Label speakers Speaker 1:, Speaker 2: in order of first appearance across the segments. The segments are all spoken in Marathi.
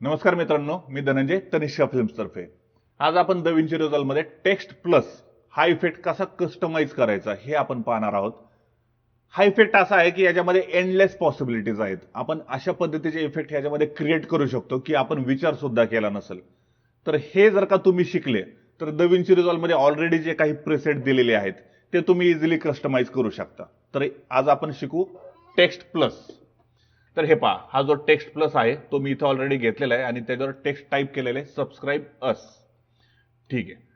Speaker 1: नमस्कार मित्रांनो मी धनंजय तनिष्का फिल्म्सतर्फे आज आपण द विंची मध्ये टेक्स्ट प्लस हा इफेक्ट कसा कस्टमाइज करायचा हे आपण पाहणार आहोत. हा इफेक्ट असा आहे की याच्यामध्ये एंडलेस पॉसिबिलिटीज आहेत. आपण अशा पद्धतीचे इफेक्ट याच्यामध्ये क्रिएट करू शकतो की आपण विचार सुद्धा केला नसेल. तर हे जर का तुम्ही शिकले तर द विंची मध्ये ऑलरेडी जे काही प्रेसेट दिलेले आहेत ते तुम्ही इझिली कस्टमाइज करू शकता. तर आज आपण शिकू टेक्स्ट प्लस तर हे पहा हा जो टेक्स्ट प्लस आहे तो मी इथं ऑलरेडी घेतलेला आहे आणि त्याच्यावर टेक्स्ट टाईप केलेले आहे सबस्क्राईब अस ठीक आहे.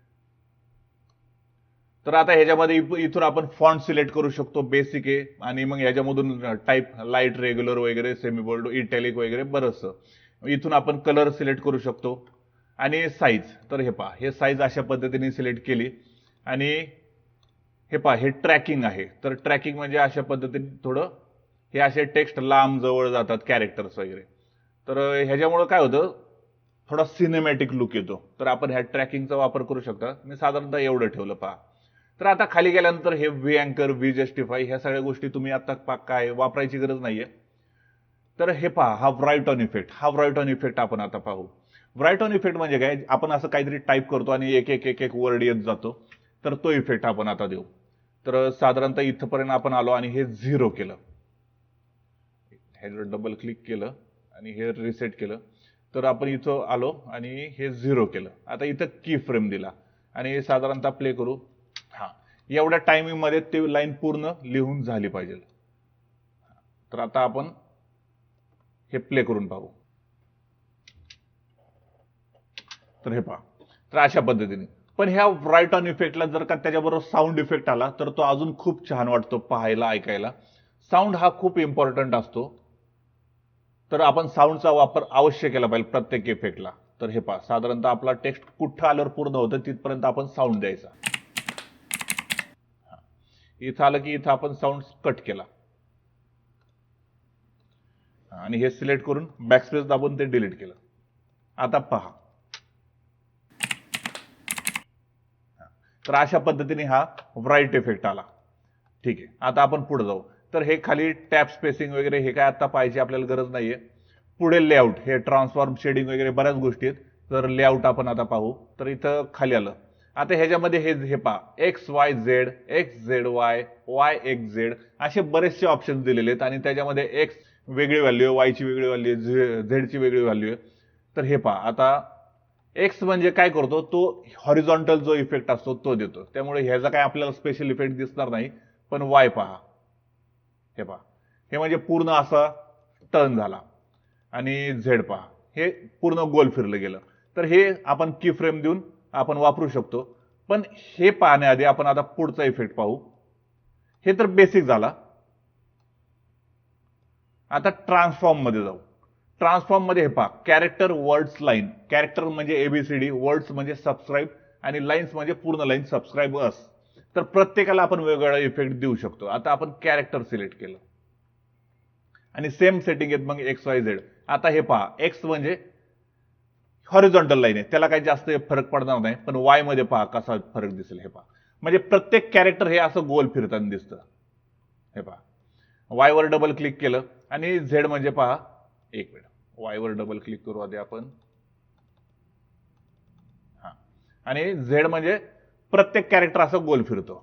Speaker 1: तर आता ह्याच्यामध्ये इथून आपण फॉन्ट सिलेक्ट करू शकतो बेसिक आहे. आणि मग ह्याच्यामधून टाईप लाइट रेग्युलर वगैरे सेमी बोल्ड इटॅलिक वगैरे बरंचसं. इथून आपण कलर सिलेक्ट करू शकतो. आणि साईज तर हे पहा हे साईज अशा पद्धतीने सिलेक्ट केली. आणि हे पहा हे ट्रॅकिंग आहे. तर ट्रॅकिंग म्हणजे अशा पद्धतीने थोडं हे असे टेक्स्ट लांब जवळ जातात कॅरेक्टर्स वगैरे. तर ह्याच्यामुळं काय होतं थोडा सिनेमॅटिक लुक येतो. तर आपण ह्या ट्रॅकिंगचा वापर करू शकता. मी साधारणतः एवढं ठेवलं पहा. तर आता खाली गेल्यानंतर हे व्ही अँकर व्ही जस्टिफाय ह्या सगळ्या गोष्टी तुम्ही आता पा काय वापरायची गरज नाही आहे तर हे पहा हा व्राईट ऑन इफेक्ट हा व्राईट ऑन इफेक्ट आपण आता पाहू. व्राईट ऑन इफेक्ट म्हणजे काय? आपण असं काहीतरी टाईप करतो आणि एक एक एक एक वर्ड येत जातो. तर तो इफेक्ट आपण आता देऊ. तर साधारणतः इथंपर्यंत आपण आलो आणि हे झिरो केलं. ह्याच्यावर डबल क्लिक केलं आणि हे रिसेट केलं. तर आपण इथं आलो आणि हे झिरो केलं. आता इथं की फ्रेम दिला. आणि साधारणतः प्ले करू. हा. एवढ्या टायमिंगमध्ये ते लाईन पूर्ण लिहून झाली पाहिजे. तर आता आपण हे प्ले करून पाहू. तर हे पहा. तर अशा पद्धतीने. पण ह्या राईट ऑन इफेक्टला जर का त्याच्याबरोबर साऊंड इफेक्ट आला तर तो अजून खूप छान वाटतो पाहायला ऐकायला. साऊंड हा खूप इम्पॉर्टंट असतो. तर आपण साऊंडचा वापर अवश्य केला पाहिजे प्रत्येक इफेक्टला तर हे पहा साधारणतः आपला टेक्स्ट कुठं आल्यावर पूर्ण होतं तिथपर्यंत आपण साऊंड द्यायचा. इथं आलं की इथं आपण साऊंड कट केला. आणि हे सिलेक्ट करून बॅकस्पेस दाबून ते डिलीट केलं. आता पहा. तर अशा पद्धतीने हा ब्राईट इफेक्ट आला. ठीक आहे. आता आपण पुढे जाऊ. तर हे खाली टॅप स्पेसिंग वगैरे हे काय आता पाहिजे आपल्याला गरज नाहीये. पुढे लेआउट हे ट्रान्सफॉर्म शेडिंग वगैरे बऱ्याच गोष्टी आहेत. तर लेआउट आपण आता पाहू. तर इथं खाली आलं. आता ह्याच्यामध्ये हे हे पहा. X Y Z X Z Y Y X Z असे बरेचसे ऑप्शन दिलेले आहेत. आणि त्याच्यामध्ये एक्स वेगळी व्हॅल्यू आहे वायची वेगळी व्हॅल्यू आहे झेडची वेगळी व्हॅल्यू आहे. तर हे पहा. आता एक्स म्हणजे काय करतो? तो हॉरिझॉन्टल जो इफेक्ट असतो तो देतो. त्यामुळे ह्याचा काय आपल्याला स्पेशल इफेक्ट दिसणार नाही. पण वाय पहा. हे पहा. हे म्हणजे पूर्ण असा टर्न झाला. आणि झेड पहा. हे पूर्ण गोल फिरलं गेलं. तर हे आपण की फ्रेम देऊन आपण वापरू शकतो. पण हे पाहण्याआधी आपण आता पुढचा इफेक्ट पाहू. हे तर बेसिक झाला. आता ट्रान्सफॉर्ममध्ये जाऊ. ट्रान्सफॉर्ममध्ये हे पहा. कॅरेक्टर वर्ड्स लाईन कॅरेक्टर म्हणजे A B C D words म्हणजे सबस्क्राईब आणि लाईन्स म्हणजे पूर्ण लाईन सबस्क्राईब अस तर प्रत्येकाला आपण वेगवेगळा इफेक्ट देऊ शकतो. आता आपण कॅरेक्टर सिलेक्ट केलं. आणि सेम सेटिंग आहेत मग एक्स वाय झेड आता हे पहा एक्स म्हणजे हॉरिझॉन्टल लाईन आहे. त्याला काही जास्त फरक पडणार नाही पण वायमध्ये पहा कसा फरक दिसेल हे पहा. म्हणजे प्रत्येक कॅरेक्टर हे असं गोल फिरताना दिसतं. हे पहा. वाय वर डबल क्लिक केलं आणि झेड म्हणजे पहा एक मिनिट. वाय वर डबल क्लिक करू आधी आपण. हा. आणि झेड म्हणजे प्रत्येक कॅरेक्टर असं गोल फिरतो.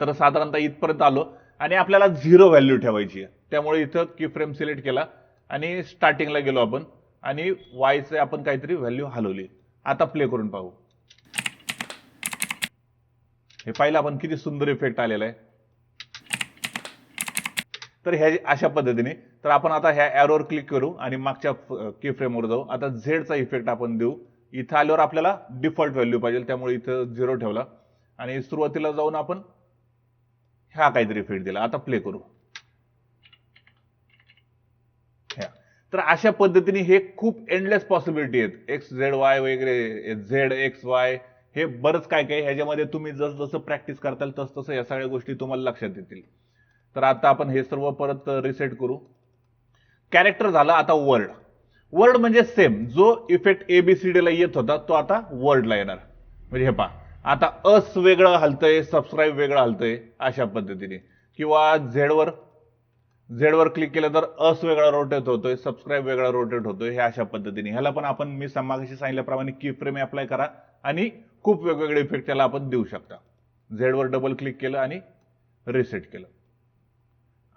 Speaker 1: तर साधारणतः इथपर्यंत आलो. आणि आपल्याला झिरो व्हॅल्यू ठेवायची आहे. त्यामुळे इथं की फ्रेम सिलेक्ट केला आणि स्टार्टिंगला गेलो आपण. आणि वायचे आपण काहीतरी व्हॅल्यू हलवली. आता प्ले करून पाहू. हे पाहिलं आपण किती सुंदर इफेक्ट आलेला आहे. तर ह्या अशा पद्धतीने. तर आपण आता ह्या ॲरोवर क्लिक करू आणि मागच्या की फ्रेमवर जाऊ. आता झेडचा इफेक्ट आपण देऊ. इथं आल्यावर आपल्याला डिफॉल्ट व्हॅल्यू पाहिजे. त्यामुळे इथं झिरो ठेवला. आणि सुरुवातीला जाऊन आपण ह्या काहीतरी फीड दिला. आता प्ले करू. ह्या. तर अशा पद्धतीने हे खूप एंडलेस पॉसिबिलिटी आहेत. एक्स झेड वाय वगैरे झेड एक्स वाय हे बरंच काय काय. ह्याच्यामध्ये तुम्ही जस जसं प्रॅक्टिस करताल तस तसं या सगळ्या गोष्टी तुम्हाला लक्षात येतील. तर आता आपण हे सर्व परत रिसेट करू. कॅरेक्टर झाला आता वर्ड वर्ड म्हणजे सेम जो effect A B C D ला येत होता तो आता वर्डला येणार. म्हणजे हे पहा. आता अस वेगळं हलतंय सबस्क्राईब वेगळं हलतंय अशा पद्धतीने. किंवा झेडवर झेडवर क्लिक केलं तर अस वेगळा रोटेट होतोय सबस्क्राईब वेगळा रोटेट होतोय हे अशा पद्धतीने. ह्याला पण आपण मी समागाशी सांगितल्याप्रमाणे की फ्रेम अप्लाय करा आणि खूप वेगवेगळे इफेक्ट त्याला आपण देऊ शकता. झेडवर डबल क्लिक केलं आणि रिसेट केलं.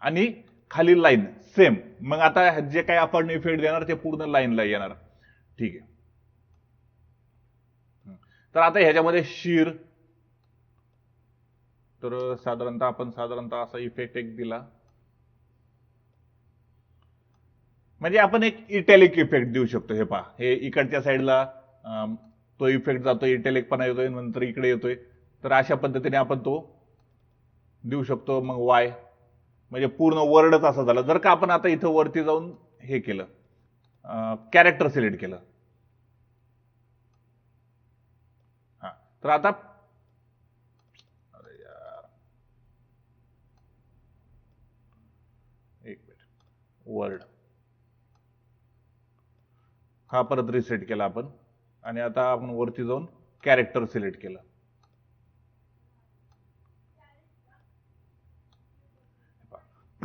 Speaker 1: आणि खाली लाईन सेम मग आता जे काही आपण इफेक्ट देणार ते पूर्ण लाईनला येणार. ठीक आहे. तर आता ह्याच्यामध्ये शीर. तर साधारणतः आपण साधारणतः असा इफेक्ट एक दिला. म्हणजे आपण एक इटॅलिक इफेक्ट देऊ शकतो. हे पहा. हे इकडच्या साईडला तो इफेक्ट जातो इटॅलिक पण येतोय नंतर इकडे येतोय. तर अशा पद्धतीने आपण तो देऊ शकतो. मग वाय म्हणजे पूर्ण वर्डच असं झालं. जर का आपण आता इथं वरती जाऊन हे केलं कॅरेक्टर सिलेक्ट केलं. हा तर आता एक मिनिट. वर्ड हा परत रिसेट केला आपण. आणि आता आपण वरती जाऊन कॅरेक्टर सिलेक्ट केलं.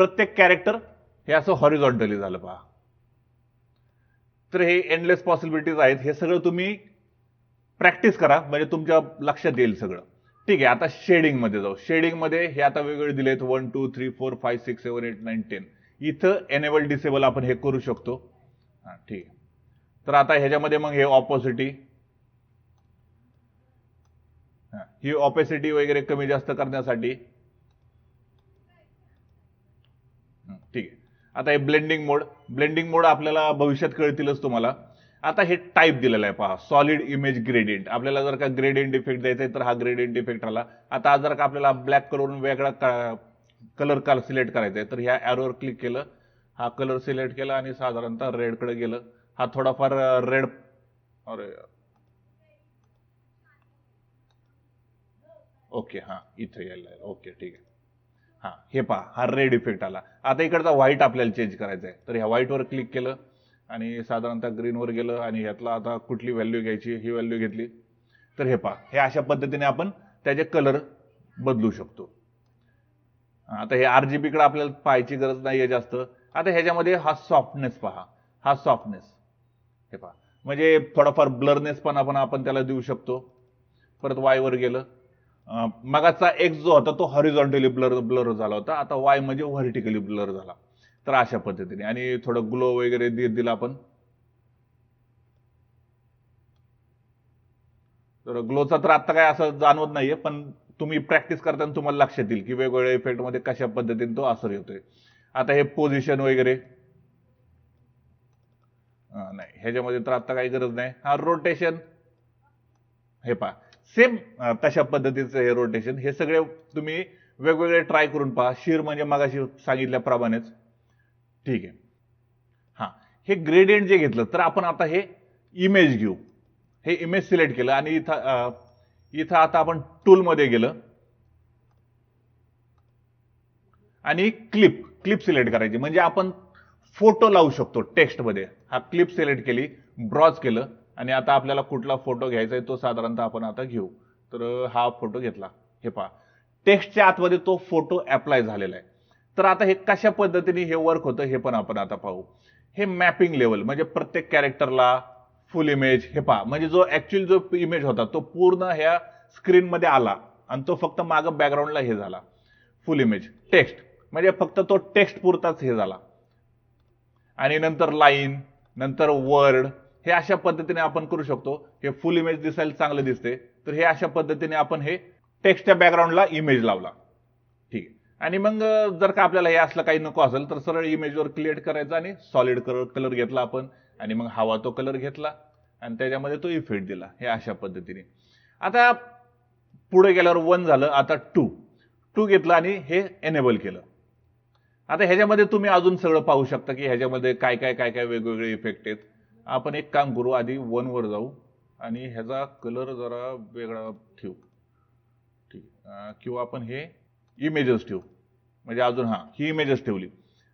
Speaker 1: प्रत्येक कॅरेक्टर हे असं हॉरिझॉन्टली झालं पहा. तर हे एंडलेस पॉसिबिलिटीज आहेत. हे सगळं तुम्ही प्रॅक्टिस करा. म्हणजे तुमच्या लक्षात येईल सगळं. ठीक आहे आता शेडिंगमध्ये जाऊ. शेडिंगमध्ये हे आता वेगवेगळे दिले आहेत one two three four five six seven eight nine ten इथं एनेबल डिसेबल आपण हे करू शकतो. हां ठीक आहे. तर आता ह्याच्यामध्ये मग हे ऑपॉसिटी ही ऑपॅसिटी वगैरे कमी जास्त करण्यासाठी हं, ठीक आहे आता हे ब्लेंडिंग मोड ब्लेंडिंग मोड आपल्याला भविष्यात कळतीलच तुम्हाला. आता हे टाईप दिलेलं आहे पहा सॉलिड इमेज ग्रेडियंट आपल्याला जर का ग्रेडियंट इफेक्ट द्यायचा आहे तर हा ग्रेडियंट इफेक्ट आला. आता जर का आपल्याला ब्लॅक करून वेगळा कलर काल सिलेक्ट करायचा आहे तर ह्या ॲरोवर क्लिक केलं. हा कलर सिलेक्ट केला आणि साधारणतः रेडकडे गेलं. हा थोडाफार रेड अरे ओके हां इथं यायला ओके ठीक आहे. हां. हे पहा हा रेड इफेक्ट आला. आता इकडचा व्हाईट आपल्याला चेंज करायचा आहे. तर ह्या व्हाईटवर क्लिक केलं आणि साधारणतः ग्रीनवर गेलं आणि ह्यातला आता कुठली व्हॅल्यू घ्यायची ही व्हॅल्यू घेतली. तर हे पहा हे अशा पद्धतीने आपण त्याचे कलर बदलू शकतो. आता हे आर जी बीकडे आपल्याला पाहायची गरज नाही आहे जास्त. आता ह्याच्यामध्ये हा सॉफ्टनेस पहा हा सॉफ्टनेस हे पहा. म्हणजे थोडाफार ब्लरनेस पण आपण आपण त्याला देऊ शकतो. परत वायवर गेलं. मगाचा एक्स जो होता तो हॉरिझॉन्टली ब्लर ब्लर झाला होता. आता वाय म्हणजे व्हर्टिकली ब्लर झाला. तर अशा पद्धतीने. आणि थोडं ग्लो वगैरे दे दिला आपण. तर ग्लोचा तर आता काय असं जाणवत नाहीये पण तुम्ही प्रॅक्टिस करताना तुम्हाला लक्षात येईल की वेगवेगळ्या इफेक्टमध्ये कशा पद्धतीने तो असर येतोय. आता हे पोझिशन वगैरे. नाही. ह्याच्यामध्ये तर आता काही गरज नाही. हा रोटेशन हे पहा. सेम तशा पद्धतीचं हे रोटेशन हे सगळे तुम्ही वेगवेगळे ट्राय करून पहा. शिर म्हणजे मागाशी सांगितल्याप्रमाणेच. ठीक आहे. हां. हे ग्रेडियंट जे घेतलं तर आपण आता हे इमेज घेऊ. हे इमेज सिलेक्ट केलं आणि इथं इथं आता आपण टूलमध्ये गेलं. आणि क्लिप क्लिप सिलेक्ट करायची. म्हणजे आपण फोटो लावू शकतो टेक्स्टमध्ये हा क्लिप सिलेक्ट केली ब्रॉज केलं. आणि आता आपल्याला कुठला फोटो घ्यायचा आहे तो साधारणतः आपण आता घेऊ. तर हा फोटो घेतला. हे पहा. टेक्स्टच्या आतमध्ये तो फोटो अप्लाय झालेला आहे. तर आता हे कशा पद्धतीने हे वर्क होतं हे पण आपण आता पाहू. हे मॅपिंग लेवल म्हणजे प्रत्येक कॅरेक्टरला फुल इमेज हे पहा. म्हणजे जो ॲक्च्युअल जो इमेज होता तो पूर्ण ह्या स्क्रीनमध्ये आला. आणि तो फक्त मागं बॅकग्राऊंडला हे झाला. फुल इमेज टेक्स्ट म्हणजे फक्त तो टेक्स्ट पुरताच हे झाला. आणि नंतर लाईन नंतर वर्ड हे अशा पद्धतीने आपण करू शकतो. हे फुल इमेज दिसायला चांगलं दिसते तर हे अशा पद्धतीने आपण हे टेक्स्टच्या बॅकग्राऊंडला इमेज लावला. ठीक आहे. आणि मग जर का आपल्याला हे असलं काही नको असेल तर सरळ इमेजवर क्लिएट करायचं आणि सॉलिड कलर कलर घेतला आपण. आणि मग हवा तो कलर घेतला. आणि त्याच्यामध्ये तो इफेक्ट दिला. हे अशा पद्धतीने. आता पुढे गेल्यावर वन झालं. आता टू टू घेतलं आणि हे एनेबल केलं. आता ह्याच्यामध्ये तुम्ही अजून सगळं पाहू शकता की ह्याच्यामध्ये काय काय काय काय वेगवेगळे इफेक्ट आहेत. आपण एक काम करू आधी वनवर जाऊ आणि ह्याचा कलर जरा वेगळा ठेवू. ठीक किंवा आपण हे इमेजेस ठेवू. म्हणजे अजून हां ही इमेजेस ठेवली.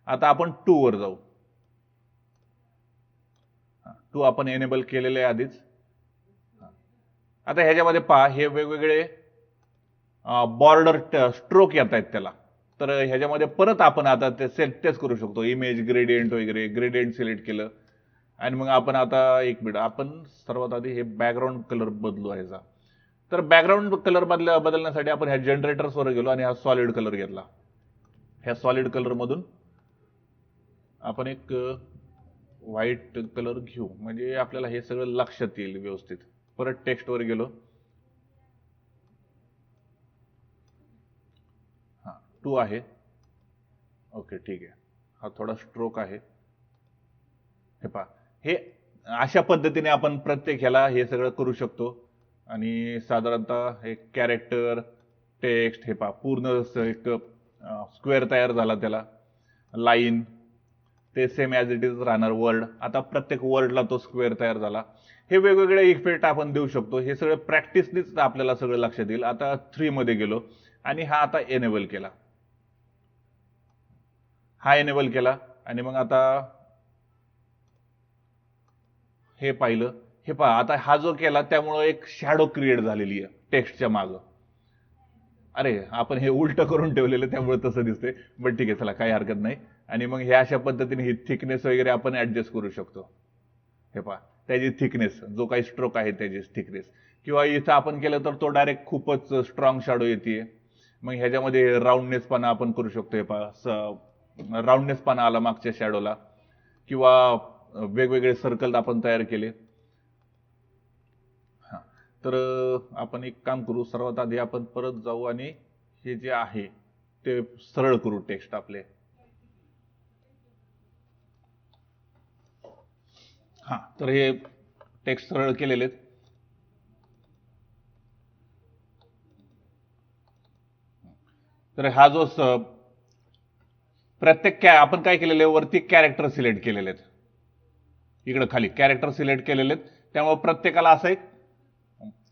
Speaker 1: आता आपण टू वर जाऊ. टू आपण एनेबल केलेले आहे आधीच. आता ह्याच्यामध्ये पहा हे वेगवेगळे बॉर्डर स्ट्रोक येत आहेत त्याला. तर ह्याच्यामध्ये परत आपण आता ते सेट तेच करू शकतो. इमेज ग्रेडियंट वगैरे ग्रेडियंट सिलेक्ट केलं. आणि मग आपण आता एक मिनिट आपण सर्वात आधी हे बॅकग्राऊंड कलर बदलू ह्याचा तर बॅकग्राऊंड कलर बदल बदलण्यासाठी आपण ह्या जनरेटर्सवर गेलो आणि हा सॉलिड कलर घेतला. ह्या सॉलिड कलरमधून आपण एक व्हाईट कलर घेऊ. म्हणजे आपल्याला हे सगळं लक्षात येईल व्यवस्थित. परत टेक्स्टवर गेलो. हां टू आहे. ओके ठीक आहे. हा थोडा स्ट्रोक आहे. हे पहा. हे अशा पद्धतीने आपण प्रत्येक ह्याला हे सगळं करू शकतो. आणि साधारणतः हे कॅरेक्टर टेक्स्ट हे पा पूर्ण एक स्क्वेअर तयार झाला त्याला. लाईन ते सेम ॲज इट इज राहणार वर्ड आता प्रत्येक वर्डला तो स्क्वेअर तयार झाला. हे वेगवेगळे इफेक्ट आपण देऊ शकतो. हे सगळं प्रॅक्टिसनीच आपल्याला सगळं लक्षात येईल. आता थ्रीमध्ये गेलो. आणि हा आता एनेबल केला. हा एनेबल केला. आणि मग आता हे पाहिलं. हे पहा आता हा जो केला त्यामुळं एक शॅडो क्रिएट झालेली आहे टेक्स्टच्या मागं. अरे आपण हे उलट करून ठेवलेलं त्यामुळे तसं दिसतंय. बट ठीक आहे चला काही हरकत नाही. आणि मग हे अशा पद्धतीने ही थिकनेस वगैरे आपण ऍडजस्ट करू शकतो. हे पहा त्याची थिकनेस जो काही स्ट्रोक आहे त्याची थिकनेस किंवा इथं आपण केलं तर तो डायरेक्ट खूपच स्ट्रॉंग शॅडो येते मग ह्याच्यामध्ये राऊंडनेसपणा आपण करू शकतो. हे पहा राऊंडनेसपणा आला मागच्या शॅडोला किंवा वेगवेगळे सर्कल आपण तयार केले. हा. तर आपण एक काम करू सर्वात आधी आपण परत जाऊ आणि हे जे आहे ते सरळ करू टेक्स्ट आपले. हा. तर हे टेक्स्ट सरळ केलेले आहेत. तर हा जो प्रत्येक कॅ आपण काय केलेले वरती कॅरेक्टर सिलेक्ट केलेले आहेत. इकडं खाली कॅरेक्टर सिलेक्ट केलेले आहेत. त्यामुळे प्रत्येकाला असं एक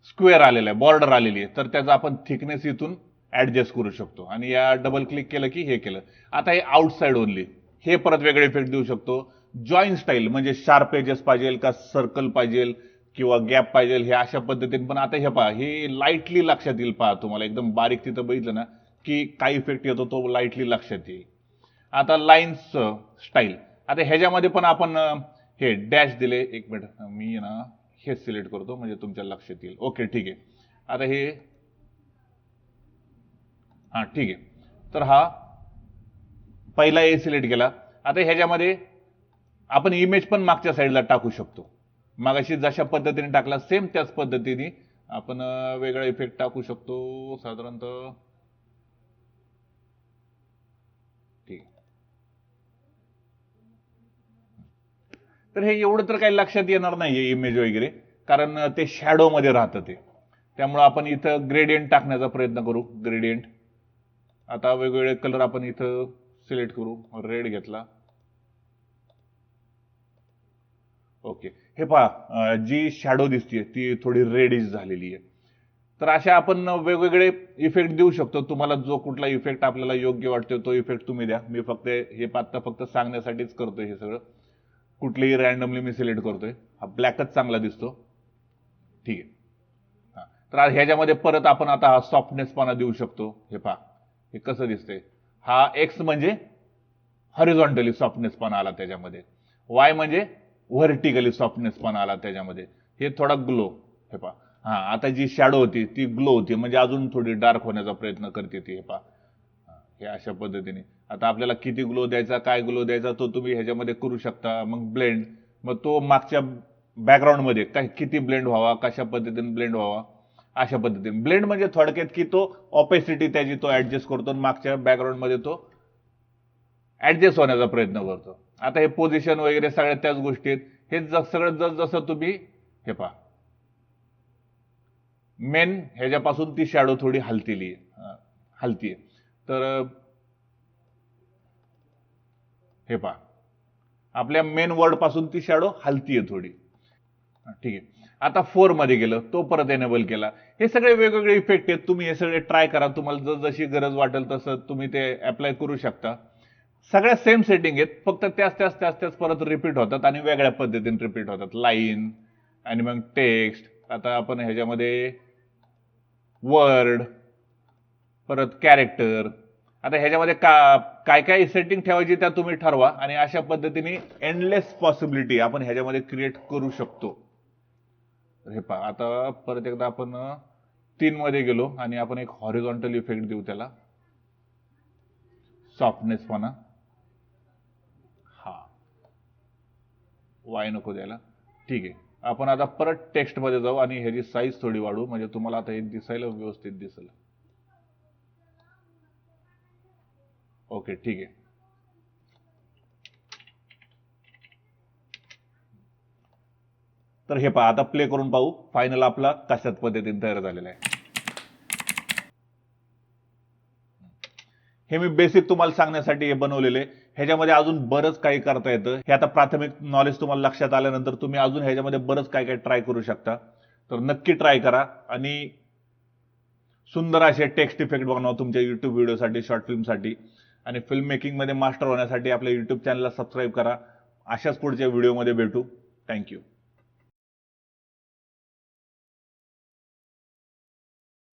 Speaker 1: स्क्वेअर आलेला आहे बॉर्डर आलेली आहे. तर त्याचा आपण थिकनेस इथून ॲडजस्ट करू शकतो. आणि या डबल क्लिक केलं की हे केलं. आता हे आउटसाईड ओनली हे परत वेगळे इफेक्ट देऊ शकतो. जॉईन स्टाईल म्हणजे शार्प एजेस पाहिजे का सर्कल पाहिजे किंवा गॅप पाहिजे हे अशा पद्धतीने पण आता हे पहा हे लाईटली लक्षात येईल पहा तुम्हाला. एकदम बारीक तिथं बघितलं ना की काय इफेक्ट येतो तो लाईटली लक्षात येईल. आता लाईन्स स्टाईल आता ह्याच्यामध्ये पण आपण हे डॅश दिले एक मिनिट. मी ना हे सिलेक्ट करतो म्हणजे तुमच्या लक्षात येईल. ओके ठीक आहे. आता हे हा ठीक आहे. तर हा पहिला ए सिलेक्ट केला. आता ह्याच्यामध्ये आपण इमेज पण मागच्या साईडला टाकू शकतो. मागाशी जशा पद्धतीने टाकला सेम त्याच पद्धतीने आपण वेगळा इफेक्ट टाकू शकतो साधारणतः ठीक आहे. तर हे एवढं तर काही लक्षात येणार नाहीये इमेज वगैरे. कारण ते शॅडोमध्ये मध्ये राहतं ते. त्यामुळं आपण इथं ग्रेडियंट टाकण्याचा प्रयत्न करू. ग्रेडियंट आता वेगवेगळे कलर आपण इथं सिलेक्ट करू. रेड घेतला. ओके हे पहा जी शॅडो दिसते ती थोडी रेडिश झालेली आहे. तर अशा आपण वेगवेगळे इफेक्ट देऊ शकतो. तुम्हाला जो कुठला इफेक्ट आपल्याला योग्य वाटतो तो इफेक्ट तुम्ही द्या. मी फक्त हे पात्र फक्त सांगण्यासाठीच करतोय हे सगळं. कुठलीही रॅन्डमली मी सिलेक्ट करतोय. हा ब्लॅकच चांगला दिसतो. ठीक आहे. तर आज ह्याच्यामध्ये परत आपण आता हा सॉफ्टनेसपणा देऊ शकतो. हे पहा. हे कसं दिसतंय? हा एक्स म्हणजे हॉरिझॉन्टली सॉफ्टनेसपणा आला त्याच्यामध्ये. वाय म्हणजे व्हर्टिकली सॉफ्टनेसपणा आला त्याच्यामध्ये. हे थोडा ग्लो हे पहा. हा आता जी शॅडो होती ती ग्लो होती. म्हणजे अजून थोडी डार्क होण्याचा प्रयत्न करते ती. हे पहा. हे अशा पद्धतीने. आता आपल्याला किती ग्लो द्यायचा काय ग्लो द्यायचा तो तुम्ही ह्याच्यामध्ये करू शकता. मग ब्लेंड मग तो मागच्या बॅकग्राऊंडमध्ये काय किती ब्लेंड व्हावा कशा पद्धतीने ब्लेंड व्हावा अशा पद्धतीने. ब्लेंड म्हणजे थोडक्यात की तो ऑपेसिटी त्याची तो ॲडजस्ट करतो आणि मागच्या बॅकग्राऊंडमध्ये तो ॲडजस्ट होण्याचा प्रयत्न करतो. आता हे पोझिशन वगैरे सगळ्या त्याच गोष्टी आहेत. हे जस सगळं जस जसं तुम्ही हे पहा. मेन ह्याच्यापासून ती शॅडो थोडी हलतेली आहे हलतीये. तर हे पहा. आपल्या मेन वर्डपासून ती शॅडो हलतीये थोडी. ठीक आहे. आता फोरमध्ये गेलं तो परत एनेबल केला. हे सगळे वेगवेगळे इफेक्ट आहेत. तुम्ही हे सगळे ट्राय करा. तुम्हाला जस जशी गरज वाटेल तसं तुम्ही ते अप्लाय करू शकता. सगळ्या सेम सेटिंग आहेत. फक्त त्याच त्याच त्याच त्याच परत रिपीट होतात आणि वेगळ्या पद्धतीने रिपीट होतात. लाईन आणि मग टेक्स्ट आता आपण ह्याच्यामध्ये वर्ड परत कॅरेक्टर आता ह्याच्यामध्ये का काय काय सेटिंग ठेवायची त्या तुम्ही ठरवा आणि अशा पद्धतीने एंडलेस पॉसिबिलिटी आपण ह्याच्यामध्ये क्रिएट करू शकतो. हे पहा आता परत एकदा आपण तीन मध्ये गेलो आणि आपण एक हॉरिझॉन्टल इफेक्ट देऊ त्याला. सॉफ्टनेस म्हणा. हा. वाय नको द्यायला. ठीक आहे. आपण आता परत टेक्स्टमध्ये जाऊ आणि ह्याची साईज थोडी वाढवू. म्हणजे तुम्हाला आता हे दिसायला व्यवस्थित दिसेल. ओके ठीक आहे. तर हे पहा आता प्ले करून पाहू. फायनल आपला कशात पद्धतीने तयार झालेला आहे. हे मी बेसिक तुम्हाला सांगण्यासाठी हे बनवलेले. ह्याच्यामध्ये अजून बरंच काही करता येतं. हे आता प्राथमिक नॉलेज तुम्हाला लक्षात आल्यानंतर तुम्ही अजून ह्याच्यामध्ये बरंच काय काय ट्राय करू शकता. तर नक्की ट्राय करा. आणि सुंदर असे टेक्स्ट इफेक्ट बनवा तुमच्या युट्यूब व्हिडिओसाठी शॉर्ट फिल्मसाठी आणि फिल्म मेकिंगमध्ये मास्टर होण्यासाठी आपल्या यूट्यूब चॅनलला सबस्क्राईब करा. अशाच पुढच्या व्हिडिओमध्ये भेटू. थँक्यू